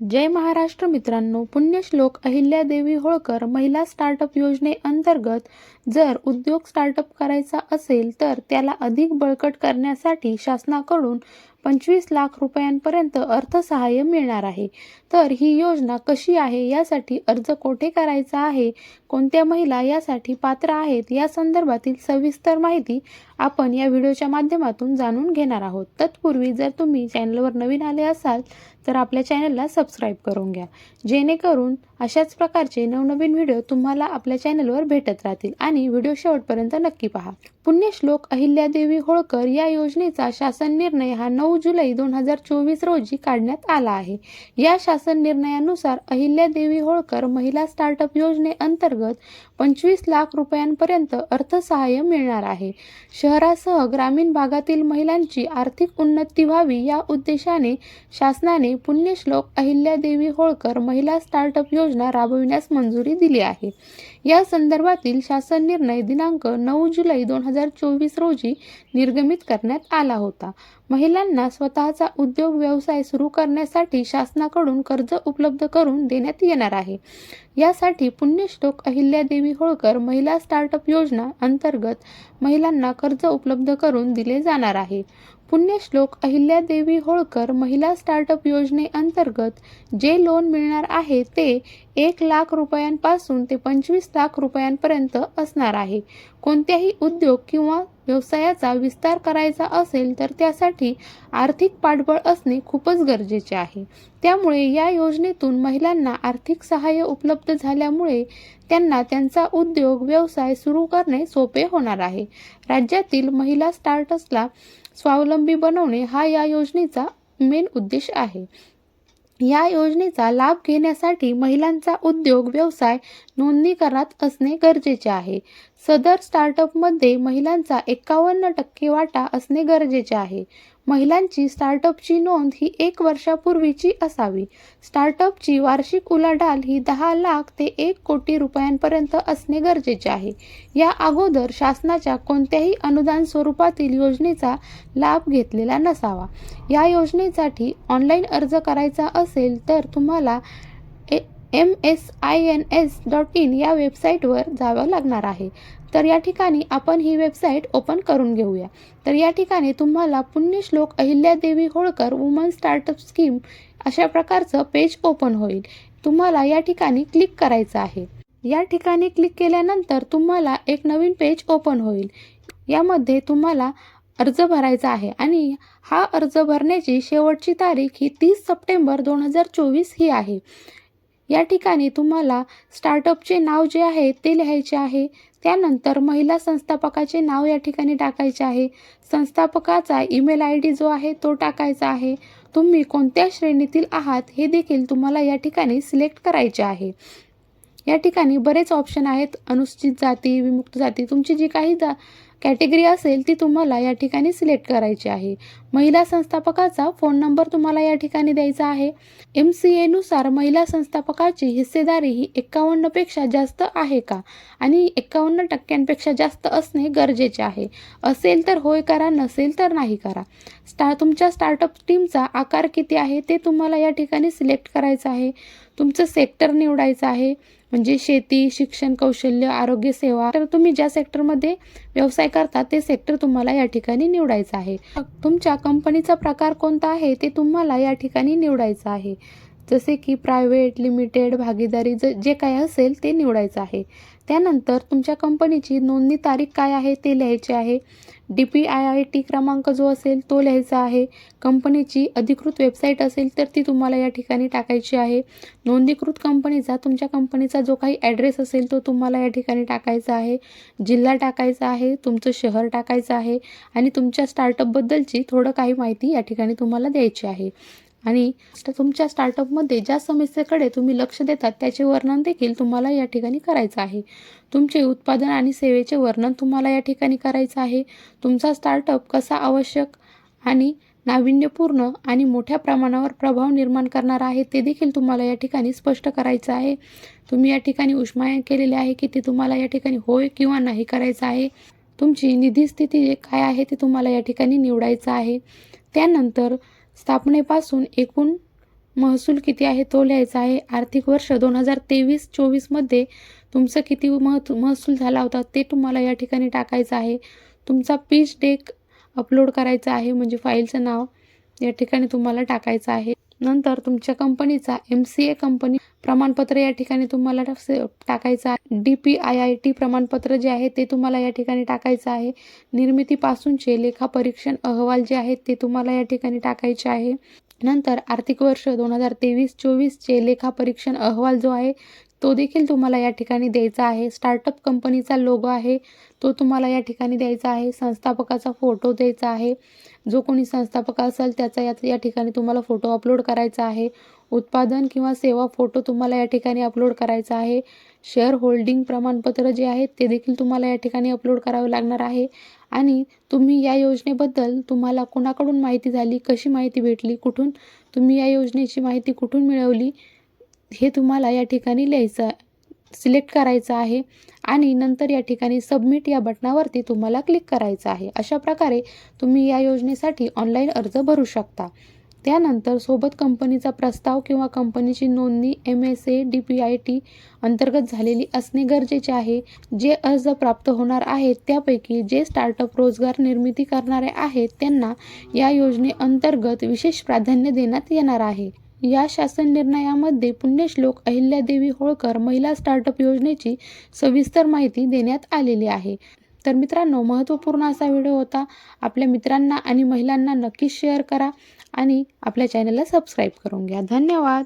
जय महाराष्ट्र मित्रांनो पुण्यश्लोक अहिल्यादेवी होळकर महिला स्टार्टअप योजनेअंतर्गत जर उद्योग स्टार्टअप करायचा असेल तर त्याला अधिक बळकट करण्यासाठी शासनाकडून पंचवीस लाख रुपयांपर्यंत अर्थसहाय्य मिळणार आहे. तर ही योजना कशी आहे? यासाठी अर्ज कोठे करायचा आहे? कोणत्या महिला यासाठी पात्र आहेत? या संदर्भातील सविस्तर माहिती आपण या व्हिडिओच्या माध्यमातून जाणून घेणार आहोत. तत्पूर्वी जर तुम्ही चॅनलवर नवीन आले असाल तर आपल्या चॅनलला सबस्क्राईब करून घ्या. जेणेकरून अशाच प्रकारचे नवनवीन व्हिडिओ तुम्हाला आपल्या चॅनलवर भेटत राहतील आणि व्हिडिओ शेवटपर्यंत नक्की पहा. पुण्यश्लोक अहिल्यादेवी होळकर या योजनेचा शासन निर्णय हा नऊ जुलै दोन हजार चोवीस रोजी काढण्यात आला आहे. या शासन निर्णयानुसार अहिल्यादेवी होळकर महिला स्टार्टअप योजनेअंतर्गत पंचवीस लाख रुपयांपर्यंत अर्थसहाय्य मिळणार आहे. शहरासह ग्रामीण भागातील महिलांची आर्थिक उन्नती व्हावी या उद्देशाने शासनाने पुण्यश्लोक अहिल्यादेवी होळकर महिला स्टार्टअप योजना राबविण्यास मंजुरी दिली आहे. या संदर्भातील शासन निर्णय दिनांक नऊ जुलै दोन हजार चोवीस रोजी निर्गमित करण्यात आला होता. महिलांना स्वतःचा उद्योग व्यवसाय सुरू करण्यासाठी शासनाकडून कर्ज उपलब्ध करून देण्यात येणार आहे. यासाठी पुण्यश्लोक अहिल्यादेवी होळकर महिला स्टार्टअप योजना अंतर्गत महिलांना कर्ज उपलब्ध करून दिले जाणार आहे. पुण्यश्लोक अहिल्यादेवी होळकर महिला स्टार्टअप योजनेअंतर्गत जे लोन मिळणार आहे ते एक लाख रुपयांपासून ते पंचवीस लाख रुपयांपर्यंत असणार आहे. कोणत्याही उद्योग किंवा व्यवसायाचा विस्तार करायचा असेल तर त्यासाठी आर्थिक पाठबळ असणे खूपच गरजेचे आहे. त्यामुळे या योजनेतून महिलांना आर्थिक सहाय्य उपलब्ध झाल्यामुळे त्यांना त्यांचा उद्योग व्यवसाय सुरू करणे सोपे होणार आहे. राज्यातील महिला स्टार्टअप्सला स्वावलंबी बनवणे हा या योजनेचा मेन उद्देश आहे. या योजनेचा लाभ घेण्यासाठी महिलांचा उद्योग व्यवसाय नोंदणी करत असणे गरजेचे आहे. सदर स्टार्टअपमध्ये महिलांचा एकावन्न टक्के वाटा असणे गरजेचे आहे. महिलांची स्टार्टअपची नोंद ही एक वर्षापूर्वीची असावी. स्टार्टअपची वार्षिक उलाढाल ही दहा लाख ते एक कोटी रुपयांपर्यंत असणे गरजेचे आहे. या अगोदर शासनाच्या कोणत्याही अनुदान स्वरूपातील योजनेचा लाभ घेतलेला नसावा. या योजनेसाठी ऑनलाईन अर्ज करायचा असेल तर तुम्हाला M S I N S dot in या वेबसाईटवर जावं लागणार आहे. तर या ठिकाणी आपण ही वेबसाईट ओपन करून घेऊया. तर या ठिकाणी तुम्हाला Punyashlok Ahilyadevi Holkar woman startup scheme अशा प्रकारचं पेज ओपन होईल. तुम्हाला या ठिकाणी क्लिक करायचं आहे. या ठिकाणी क्लिक केल्यानंतर तुम्हाला एक नवीन पेज ओपन होईल. यामध्ये तुम्हाला अर्ज भरायचा आहे आणि हा अर्ज भरण्याची शेवटची तारीख ही तीस सप्टेंबर दोन हजार चोवीस ही आहे. या ठिकाणी तुम्हाला स्टार्टअपचे नाव जे आहे ते लिहायचे आहे. त्यानंतर महिला संस्थापकाचे नाव या ठिकाणी टाकायचे आहे. संस्थापकाचा ईमेल आय डी जो आहे तो टाकायचा आहे. तुम्ही कोणत्या श्रेणीतील आहात हे देखील तुम्हाला या ठिकाणी सिलेक्ट करायचे आहे. या ठिकाणी बरेच ऑप्शन आहेत. अनुसूचित जाती विमुक्त जाती. तुमची जी काही जा कॅटेगरी असेल ती तुम्हाला या ठिकाणी सिलेक्ट करायची आहे. महिला संस्थापकाचा फोन नंबर तुम्हाला या ठिकाणी द्यायचा आहे. एम सी एनुसार महिला संस्थापकाची हिस्सेदारी ही एक्कावन्नपेक्षा जास्त आहे का? आणि एक्कावन्न टक्क्यांपेक्षा जास्त असणे गरजेचे आहे. असेल तर होय करा नसेल तर नाही करा. स्टा तुमच्या स्टार्टअप टीमचा आकार किती आहे ते तुम्हाला या ठिकाणी सिलेक्ट करायचं आहे. तुमचं सेक्टर निवडायचं आहे म्हणजे शेती शिक्षण कौशल्य आरोग्य सेवा तर तुम्ही ज्या सेक्टरमध्ये व्यवसाय करता ते सेक्टर तुम्हाला या ठिकाणी निवडायचं आहे. तुमच्या कंपनीचा प्रकार कोणता आहे ते तुम्हाला या ठिकाणी निवडायचं आहे. जसे की प्रायव्हेट लिमिटेड भागीदारी ज जे काय असेल ते निवडायचं आहे. त्यानंतर तुमच्या कंपनीची नोंदणी तारीख काय आहे ते लिहायची आहे. D P I I T क्रमांक जो असेल तो लिहायचा आहे. कंपनीची अधिकृत वेबसाईट असेल तर ती तुम्हाला या ठिकाणी टाकायची आहे. नोंदणीकृत कंपनीचा तुमच्या कंपनीचा जो काही ॲड्रेस असेल तो तुम्हाला या ठिकाणी टाकायचा आहे. जिल्हा टाकायचा आहे तुमचं शहर टाकायचं आहे आणि तुमच्या स्टार्टअपबद्दलची थोडं काही माहिती या ठिकाणी तुम्हाला द्यायची आहे. आणि तुमच्या स्टार्टअपमध्ये ज्या समस्येकडे तुम्ही लक्ष देतात त्याचे वर्णन देखील तुम्हाला या ठिकाणी करायचं आहे. तुमचे उत्पादन आणि सेवेचे वर्णन तुम्हाला या ठिकाणी करायचं आहे. तुमचा स्टार्टअप कसा आवश्यक आणि नाविन्यपूर्ण आणि मोठ्या प्रमाणावर प्रभाव निर्माण करणार आहे ते देखील तुम्हाला या ठिकाणी स्पष्ट करायचं आहे. तुम्ही या ठिकाणी उष्मायन केलेले आहे की ते तुम्हाला या ठिकाणी होय किंवा नाही करायचं आहे. तुमची निधी स्थिती काय आहे ते तुम्हाला या ठिकाणी निवडायचं आहे. त्यानंतर स्थापनेपासून एकूण महसूल किती आहे तो लिहायचा आहे. आर्थिक वर्ष दोन हजार तेवीस चोवीसमध्ये तुमचं किती महत् महसूल झाला होता ते तुम्हाला या ठिकाणी टाकायचं आहे. तुमचा पीच डेक अपलोड करायचा आहे म्हणजे फाईलचं नाव या ठिकाणी तुम्हाला टाकायचं आहे. नंतर तुमच्या कंपनीचा एम सी ए कंपनी प्रमाणपत्र या ठिकाणी तुम्हाला टाकायचं आहे. D P I I T प्रमाणपत्र जे आहे ते तुम्हाला या ठिकाणी टाकायचं आहे. निर्मितीपासूनचे लेखापरीक्षण अहवाल जे आहेत ते तुम्हाला या ठिकाणी टाकायचे आहे. नंतर आर्थिक वर्ष दोन हजार तेवीस चोवीसचे लेखापरीक्षण अहवाल जो आहे तो देखील तुम्हाला या ठिकाणी द्यायचा आहे. स्टार्टअप कंपनीचा लोगो आहे. तो तुम्हाला या ठिकाणी द्यायचा आहे. संस्थापकाचा फोटो द्यायचा आहे. जो कोणी संस्थापक असेल त्याचा या या ठिकाणी तुम्हाला फोटो अपलोड करायचा आहे. उत्पादन किंवा सेवा फोटो तुम्हाला या ठिकाणी अपलोड करायचा आहे. शेअर होल्डिंग प्रमाणपत्र जे आहे ते देखील तुम्हाला या ठिकाणी अपलोड करावं लागणार आहे. आणि तुम्ही या योजनेबद्दल तुम्हाला कोणाकडून माहिती झाली कशी माहिती भेटली कुठून तुम्ही या योजनेची माहिती कुठून मिळवली हे तुम्हाला या ठिकाणी लिहायचं सिलेक्ट करायचं आहे आणि नंतर या ठिकाणी सबमिट या बटनावरती तुम्हाला क्लिक करायचं आहे. अशा प्रकारे तुम्ही या योजनेसाठी ऑनलाईन अर्ज भरू शकता. त्यानंतर सोबत कंपनीचा प्रस्ताव किंवा कंपनीची नोंदणी M S A D P I T अंतर्गत झालेली असणे गरजेचे आहे. जे अर्ज प्राप्त होणार आहेत त्यापैकी जे स्टार्टअप रोजगार निर्मिती करणारे आहेत त्यांना या योजनेअंतर्गत विशेष प्राधान्य देण्यात येणार आहे. या शासन निर्णयामध्ये पुण्यश्लोक अहिल्यादेवी होळकर महिला स्टार्टअप योजनेची सविस्तर माहिती देण्यात आलेली आहे. तर मित्रांनो महत्त्वपूर्ण असा व्हिडिओ होता. आपल्या मित्रांना आणि महिलांना नक्कीच शेअर करा आणि आपल्या चॅनलला सबस्क्राईब करून घ्या. धन्यवाद!